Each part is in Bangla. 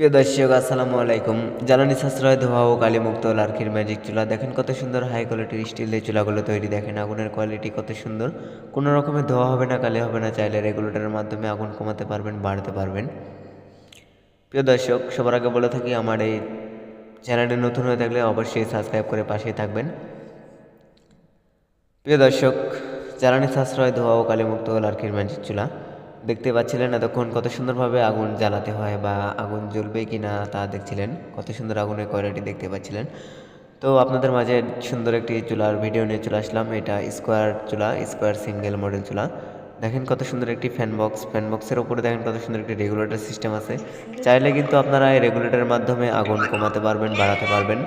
প্রিয় দর্শক, আসসালামু আলাইকুম। জ্বালানি সাশ্রয়, ধোয়া ও কালিমুক্ত লার্কির ম্যাজিক চুলা। দেখেন কত সুন্দর হাই কোয়ালিটির স্টিলের চুলাগুলো তৈরি। দেখেন আগুনের কোয়ালিটি কত সুন্দর। কোনো রকমের ধোয়া হবে না, কালি হবে না, চাইলে রেগুলেটরের মাধ্যমে আগুন কমাতে পারবেন, বাড়াতে পারবেন। প্রিয় দর্শক, সবার আগে বলে থাকি, আমার এই চ্যানেলটি নতুন হয়ে থাকলে অবশ্যই সাবস্ক্রাইব করে পাশেই থাকবেন। প্রিয় দর্শক, জ্বালানি সাশ্রয়, ধোয়া ও কালিমুক্ত লার্কির ম্যাজিক চুলা। দেখতে পাচ্ছিলেন এতক্ষণ কত সুন্দরভাবে আগুন জ্বালাতে হয় বা আগুন জ্বলবে কি না তা দেখছিলেন। কত সুন্দর আগুনের কোয়ালিটি দেখতে পাচ্ছিলেন। তো আপনাদের মাঝে সুন্দর একটি চুলার ভিডিও নিয়ে চলে আসলাম। এটা স্কোয়ার চুলা, স্কোয়ার সিঙ্গেল মডেল চুলা। দেখেন কত সুন্দর একটি ফ্যান বক্স ফ্যান বক্সের উপরে দেখেন কত সুন্দর একটি রেগুলেটর সিস্টেম আছে। চাইলে কিন্তু আপনারা এই রেগুলেটরের মাধ্যমে আগুন কমাতে পারবেন, বাড়াতে পারবেন।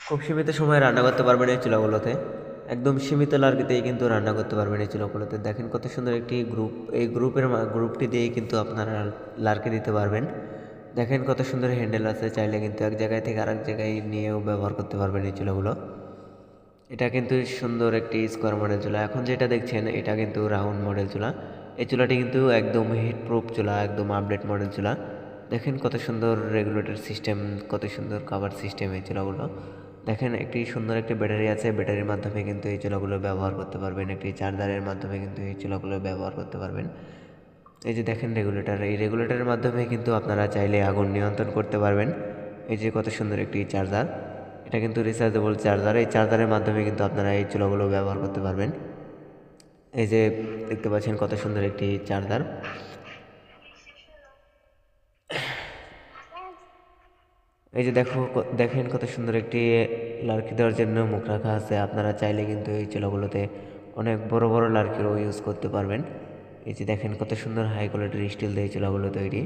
খুব সীমিত সময়ে রান্না করতে পারবেন এই চুলাগুলোতে। একদম সীমিত লার্কিতেই কিন্তু রান্না করতে পারবেন এই চুলাগুলোতে। দেখেন কত সুন্দর একটি গ্রুপ এই গ্রুপের গ্রুপটি দিয়েই কিন্তু আপনারা লার্কে দিতে পারবেন। দেখেন কত সুন্দর হ্যান্ডেল আছে, চাইলে কিন্তু এক জায়গায় থেকে আরেক জায়গায় নিয়েও ব্যবহার করতে পারবেন এই চুলাগুলো। এটা কিন্তু সুন্দর একটি স্কোয়ার মডেল চুলা। এখন যেটা দেখছেন, এটা কিন্তু রাউন্ড মডেল চুলা। এই চুলাটি কিন্তু একদম হিট প্রুফ চুলা, একদম আপডেট মডেল চুলা। দেখেন কত সুন্দর রেগুলেটর সিস্টেম কত সুন্দর কাভার সিস্টেম এই চুলাগুলো। দেখেন একটি সুন্দর একটি ব্যাটারি আছে, ব্যাটারির মাধ্যমে কিন্তু এই চুলাগুলো ব্যবহার করতে পারবেন। একটি চার্জারের মাধ্যমে কিন্তু এই চুলাগুলো ব্যবহার করতে পারবেন। এই যে দেখেন রেগুলেটর এই রেগুলেটরের মাধ্যমে কিন্তু আপনারা চাইলে আগুন নিয়ন্ত্রণ করতে পারবেন। এই যে কত সুন্দর একটি চার্জার, এটা কিন্তু রিচার্জেবল চার্জার। এই চার্জারের মাধ্যমে কিন্তু আপনারা এই চুলাগুলো ব্যবহার করতে পারবেন। এই যে দেখতে পাচ্ছেন কত সুন্দর একটি চার্জার। এই যে দেখো দেখেন কত সুন্দর একটি লার্কি দেওয়ার জন্য মুখ রাখা আছে। আপনারা চাইলে কিন্তু এই চুলাগুলোতে অনেক বড় বড় লার্কিরও ইউজ করতে পারবেন। এই যে দেখেন কত সুন্দর হাই কোয়ালিটির স্টিল দিয়ে চুলাগুলো তৈরি।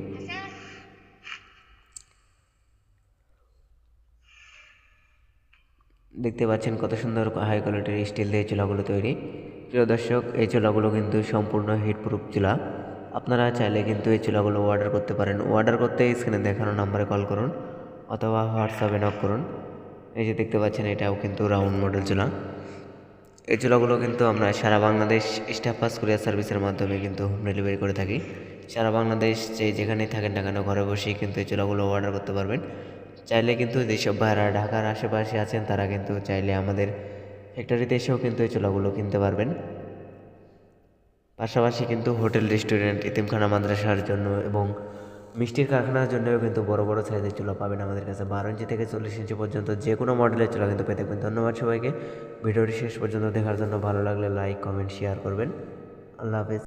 দেখতে পাচ্ছেন কত সুন্দর হাই কোয়ালিটির স্টিল দিয়ে চুলাগুলো তৈরি। প্রিয় দর্শক, এই চুলাগুলো কিন্তু সম্পূর্ণ হিট প্রুফ চুলা। আপনারা চাইলে কিন্তু এই চুলাগুলো অর্ডার করতে পারেন। অর্ডার করতে স্ক্রিনে দেখানো নাম্বারে কল করুন। অথবা হোয়াটসঅ্যাপে নক করুন। এই যে দেখতে পাচ্ছেন, এটাও কিন্তু রাউন্ড মডেল চুলা। এই চুলাগুলো কিন্তু আমরা সারা বাংলাদেশ স্টাফ পাস কুরিয়ার সার্ভিসের মাধ্যমে কিন্তু হোম ডেলিভারি করে থাকি। সারা বাংলাদেশ যে যেখানেই থাকেন না কেন, ঘরে বসেই কিন্তু এই চুলাগুলো অর্ডার করতে পারবেন। চাইলে কিন্তু যেসব ভাইরা ঢাকার আশেপাশে আছেন, তারা কিন্তু চাইলে আমাদের ফ্যাক্টরিতে এসেও কিন্তু এই চুলাগুলো কিনতে পারবেন। পাশাপাশি কিন্তু হোটেল রেস্টুরেন্ট ইতিমখানা, মাদ্রাসার জন্য এবং মিষ্টির কারখানার জন্যও কিন্তু বড় বড় সাইজের চুলা পাবেন আমাদের কাছে। বারো ইঞ্চি থেকে চল্লিশ ইঞ্চি পর্যন্ত যে কোনো মডেলের চুলা কিন্তু পেয়ে থাকবেন। ধন্যবাদ সবাইকে। ভিডিওটি শেষ পর্যন্ত দেখার জন্য ভালো লাগলে লাইক কমেন্ট শেয়ার করবেন। আল্লাহ হাফেজ।